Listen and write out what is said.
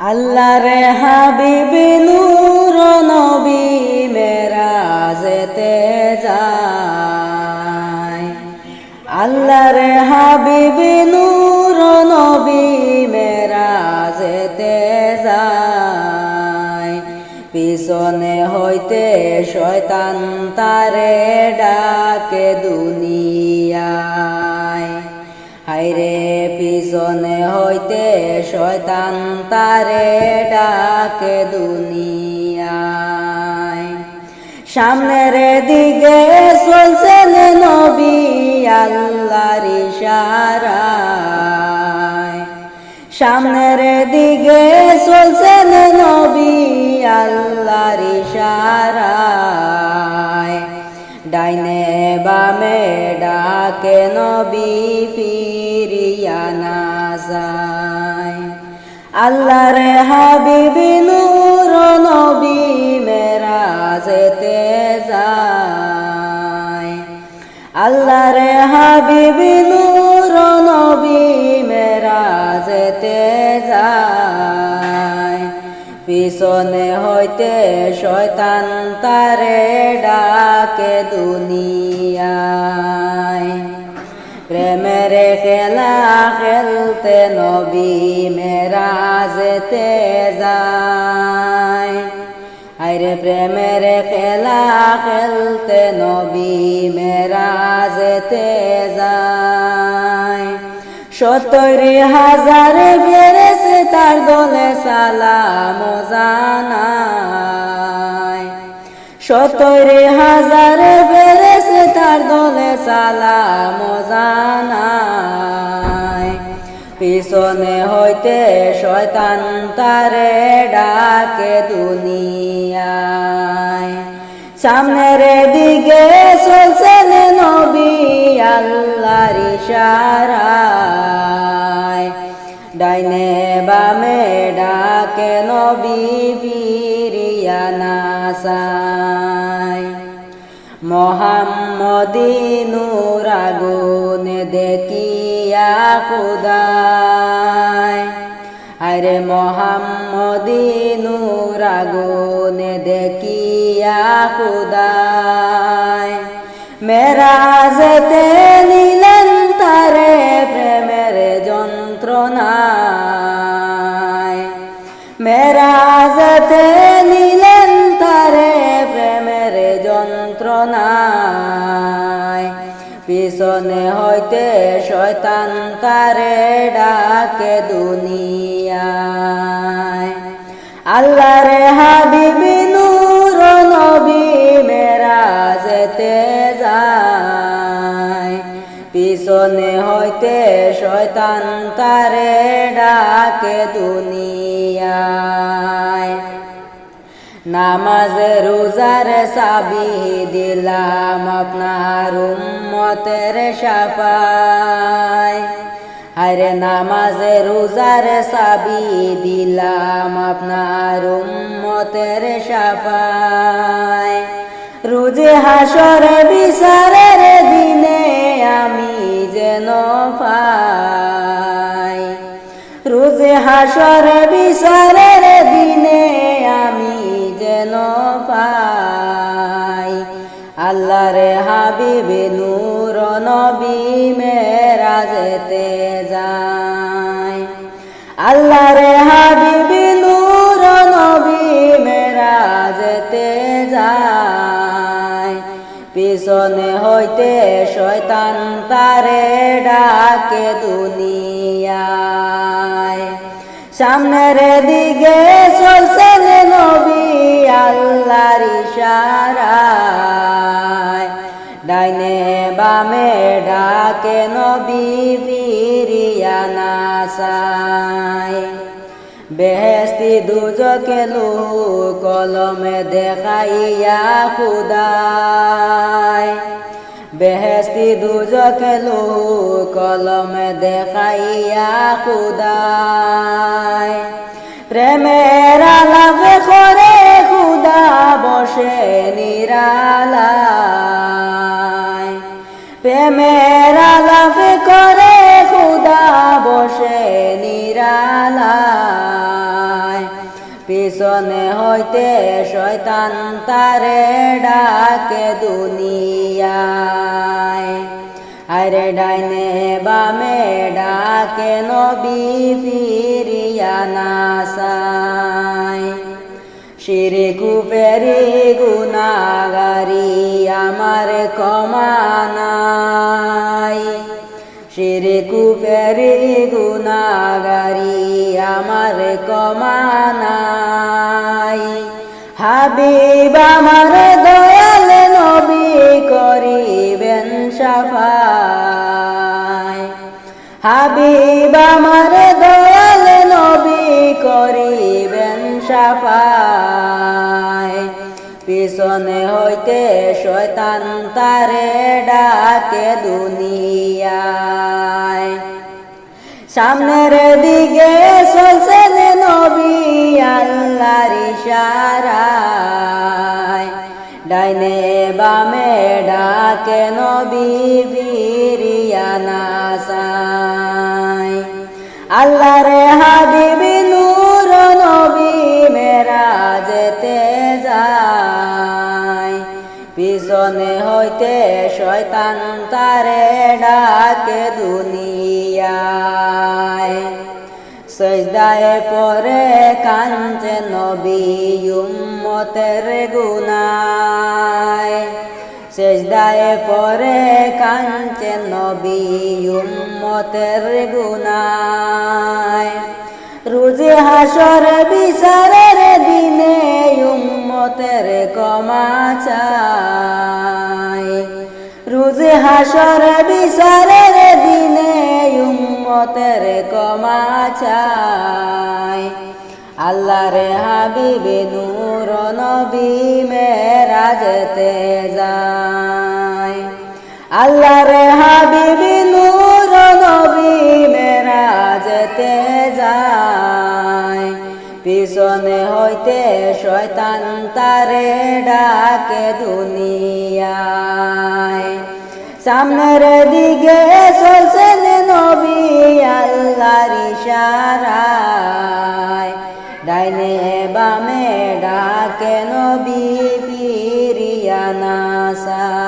আল্লাহ রে হাবিবি নূর নবী মেরাজেতে যায়। আল্লাহ রে হাবিবি নূর নবী মেরাজেতে যায়। পিছনে হইতে শয়তান তারে ডাকে দুনিয়ায়। হাইরে পিছনে হইতে শয়তান তারে ডাকে দুনিয়ায়। সামনের দিকে চলছেন নবী আল্লাহর ইশারায়। সামনের দিকে চলছেন নবী আল্লাহর ইশারায়। ডাইনে বামে ডাকে নবী ফিরিয়া না যায়। আল্লাহর হাবিবি নূর নবী মেরাজেতে যায়। আল্লাহর হাবিবি নূর নবী মেরাজেতে যায়। পিছনে হইতে শয়তান তারে ডাকে দুনিয়ায়। প্রেমের খেলা খেলতে নবী মেরাজেতে যায়। আরে প্রেমের খেলা খেলতে নবী মেরাজেতে যায়। সত্তর হাজার ফেরেছে তার দলে সালাম জানায়। সত্তর হাজার ফেরেছে তার দলে সালাম জানায় পিছনে হইতে শয়তান তারে ডাকে দুনিয়ায়। সামনের দিকে চলছেন নবী আল্লাহর ইশারায়। ডাইনে বামে ডাকে নবী ফিরিয়া নাসায় মোহাম্মদিনুর আগুন দেখিয়া খুদায় আরে মোহাম্মদিনুর আগুন দেখিয়া খুদায় মেরাজতে নিলেন তারে প্রেমের যন্ত্রণায় মেরাজতে নিলেন তারে প্রেমের যন্ত্রণায় পিছনে হইতে শয়তান তারে ডাকে দুনিয়ায়। আল্লাহর হাবিবি নূর নবী মেরা যেতে যায়। পিছনে হইতে শয়তান তারে ডাকে দুনিয়ায়। নামাজ, রোজার সাবি দিলাম আপনার উম্মতের সাফায়। আরে নামাজ, রোজার সাবি দিলাম আপনার উম্মতের সাফায়। রোজে হাসর, বিচারের দিনে আমি যেন পাই। রোজে হাসর, বিচারের দিনে যেন পাই। আল্লাহর হাবিবে নূর, নবী মেরাজতে যায়। আল্লাহর হাবিবে নূর, নবী মেরাজতে যায়। পিছনে হইতে শয়তান তারে ডাকে দুনিয়ায়। সামনের দিকে চলছেন নবী দুজকে কলমে দেখাইয়া খুদায় বেহেস্তি দুজকে কলমে দেখাইয়া খুদায় প্রেমের আলাপ করে খুদা বসে পিছনে হইতে শয়তান তারে ডাকে দুনিয়ায়। আরে ডাইনে বামে ডাকে নবী ফিরিয়া নাসায়। শিরে কুপেরি গুনাগারি আমার কমানাই শিরে কুপেরি গুনাগারি আমার কমানাই। হাবিব আমার দয়াল নবী করিবেন সাফাই। হাবিব আমার দয়াল নবী করিবেন সাফাই। পিছনে হইতে শয়তান তারে ডাকে দুনিয়ায়। সামনের দিকে চলছেন নবী আল্লাহর ইশারায়। ডাইনে বামে ডাকে নবী ফিরিয়া নাসায় আল্লাহর হাবিবি হইতে শয়তান তারে ডাকে দুনিয়ায়। সজদায় পরে কাঞ্চে নবী গুনায়। সেজদায় পরে কাঞ্চে নবী গুনায়। রুজে হাসর বিচারের দিনে উম্মতের কমা চায়। রুজে হাসর বিচারের দিনে উম্মতের কমা চায় আল্লাহর হাবিবে নূর নবী মেরাজতে যায়। আল্লাহর হাবিবি নূর নবী মেরাজতে যায়। পিছনে হইতে শয়তান তারে ডাকে দুনিয়ায়। সামনের দিকে চলছেন নবী আল্লাহর ইশারায়। ডাইনে বামে ডাকে নবী ফিরিয়া নাসা